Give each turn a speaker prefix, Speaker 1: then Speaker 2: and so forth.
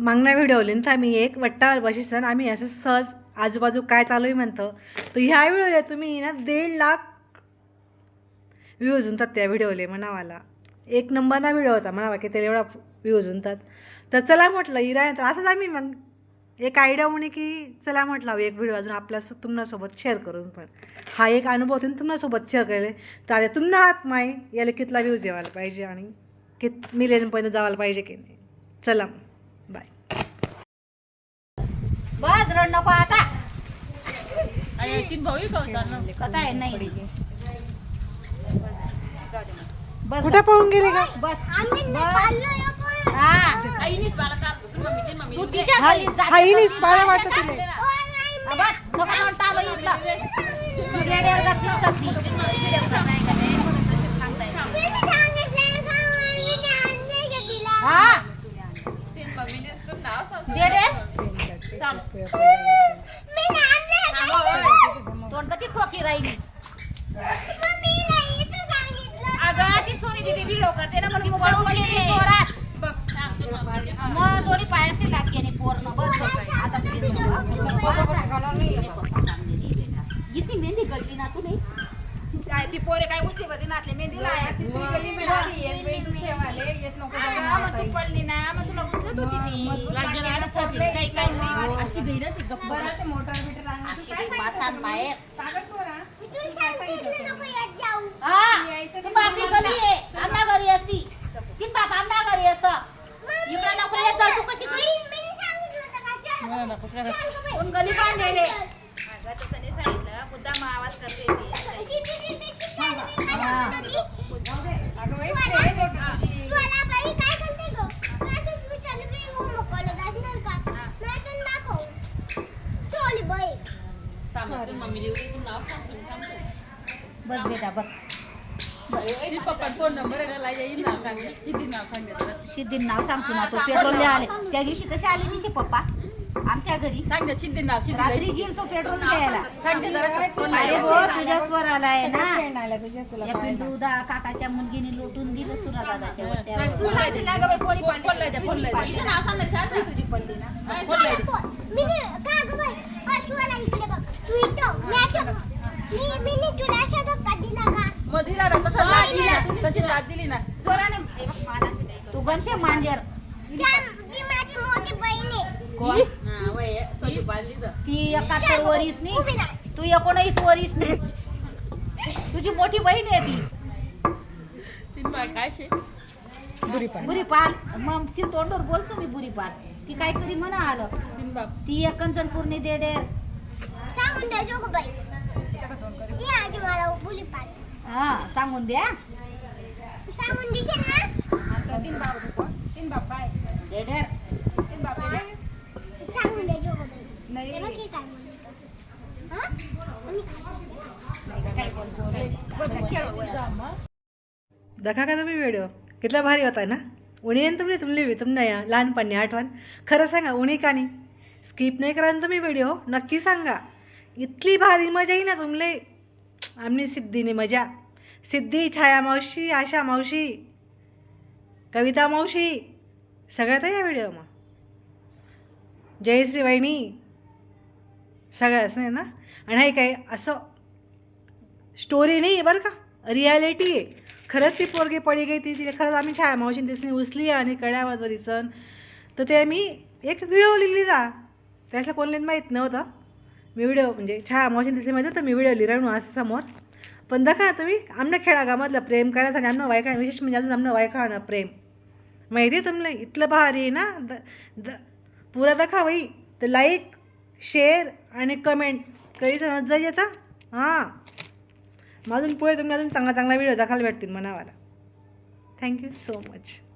Speaker 1: मागण्या व्हिडिओलीन तर आम्ही एक वट्टावर बशीसन आम्ही असं सहज आजूबाजू काय चालू आहे म्हणतो. तर ह्या व्हिडिओला तुम्ही ना दीड लाख व्ह्यूज होतात त्या व्हिडिओले म्हणावाला. एक नंबर ना व्हिडिओ होता म्हणावा की त्याला एवढा व्ह्यूज होतात. तर चला म्हटलं इराण तर असंच आम्ही मग एक आयडिया म्हणे की चला म्हटलं एक व्हिडिओ अजून आपल्या तुमच्यासोबत शेअर करून पण. हा एक अनुभव तुम्ही तुमच्यासोबत शेअर केले. तर आता तुमना हात माय याला कितला व्ह्यूज यायला पाहिजे आणि कित मिलियनपर्यंत जायला पाहिजे की नाही? चला बाय.
Speaker 2: बस रड नको आता.
Speaker 3: तीन भाऊ
Speaker 2: कथा आहे नाही. बस
Speaker 1: कुठे पळून गेले का
Speaker 2: बस. हा. तू तिच्या घरी जा.
Speaker 1: आईनीच पाया वाटत तिले
Speaker 2: बस. नको बाई इथलं. तू रेड्यावर घातलीस तर ती. हा रेडे तोंड कशी ठोकी राहिली पळून गेली जोरात मग दोन्ही पायाचे लागली आणि पोरनं बस बस. आता इतकी मेहंदी गळली ना तू नाही
Speaker 4: काय ती पोरे काय गोष्टी बघी नाचले मेहंदीला आहे. तिसरी गल्ली मी वाली येस बाई तू ठेवाले येत नको
Speaker 2: अगं, मग तू पडली ना मग तुला उचलत होती ती. काही काही नाही
Speaker 3: अशी गई ना ती गप्प
Speaker 4: बराचसे मोटर बिटर आणून तू काय
Speaker 2: अशी मासान बाहेर.
Speaker 4: सांगत पोरा
Speaker 2: हा? ती बापली घरी आहे आमना घरी असती. ती बाप आमना घरी असत. इकडे नको येत जा तू कशी काही कोण गली बांधलेले?
Speaker 4: अगं तसं नाही सांगितलं. मुद्दाम आवाज करते
Speaker 2: बस बेटा बस.
Speaker 3: पप्पा फोन नंबर सिद्धी नाव सांगितलं
Speaker 2: सिद्धीन नाव सांगतो ना तो. पेट्रोल आले. त्या दिवशी कसे आले तिचे पप्पा. आमच्या घरी.
Speaker 3: सांग ना सिद्धी नाव
Speaker 2: रात्री जील तो पेट्रोल घ्यायला.
Speaker 3: ते
Speaker 2: अरे हो तुझ्या स्वर आलाय ना.
Speaker 4: आला तुझ्या तुला
Speaker 2: या पिंटूदा काकाच्या मुलगीने लोटून दिलं सुरा दादाच्या.
Speaker 4: तू सांगशील ना गं बाई, कोणी
Speaker 3: फोन
Speaker 4: पाडली?
Speaker 3: लायचा फोन लायचा
Speaker 4: तुझी नाव सांग ना, सांग ना. तुझी पडली ना
Speaker 3: फोन लायचा मग दिला ना तसं लाद दिली ना. तशी लाद दिली ना.
Speaker 4: जोराने हे बघ, मानाशी नाही.
Speaker 2: तू गमशे मांजर कोण?
Speaker 3: हा, वय, सगळी बांधली तर.
Speaker 2: ती एकाहत्तर वरीस नी तू एकोणीस वरीस नी तुझी मोठी बहीण आहे ती.
Speaker 3: तीन बाय काय शे?
Speaker 2: बुरी पाल मग ती तोंडवर बोलतो मी बुरी पाल ती काय करी म्हणा आलं.
Speaker 3: तीन बाप
Speaker 2: ती एक कंचन पूर्ण देडेर हा सांगून द्या.
Speaker 4: तीन बाप होते. तीन बाप काय
Speaker 2: देडेर
Speaker 4: तीन बाप आहे. नाही काय बोल, बोल. बरं, खेळ, बोल.
Speaker 1: दखा का तुम्ही व्हिडिओ कितला भारी होता ना? उणी येईन तुम्ही तुमली तुम्ही या लहानपणी आठवण. खरं सांगा उणी का नाही? स्किप नाही करा तुम्ही व्हिडिओ हो? नक्की सांगा. इतली भारी मजा येई ना तुमले. आम्ही सिद्धीने मजा. सिद्धी छाया मावशी आशा मावशी कविता मावशी सगळ्यात या व्हिडिओ मग जयश्री वहिनी सगळ्याच नाही ना? आणि हे काय असं स्टोरी नाही आहे बरं का रियालिटी आहे खरंच ती पोरगी पडी गई ती तिला खरंच आम्ही छाया मावशीने तिसने उचली आणि कड्यावर जरी सण तर ते मी एक व्हिडिओ लिहिली लिहिला त्याचं कोणलेच माहीत नव्हतं. मी व्हिडिओ म्हणजे छाया मावशीने दिसली माहिती होतं मी व्हिडिओ लिहिला असं समोर. पण दखा तुम्ही आमनं खेळागामधलं प्रेम करायचं आणि आमनं वायकाण विशेष म्हणजे अजून आमनं वायखाणं प्रेम. माहिती आहे तुम्हाला इथलं भारी आहे ना? द द पुरा दखा बाई. तर लाईक शेअर आणि कमेंट कधी समज जायचा हां. मग अजून पुढे तुम्ही अजून चांगला चांगला व्हिडिओ दाखवायला भेटतील मनावाला. Thank you so much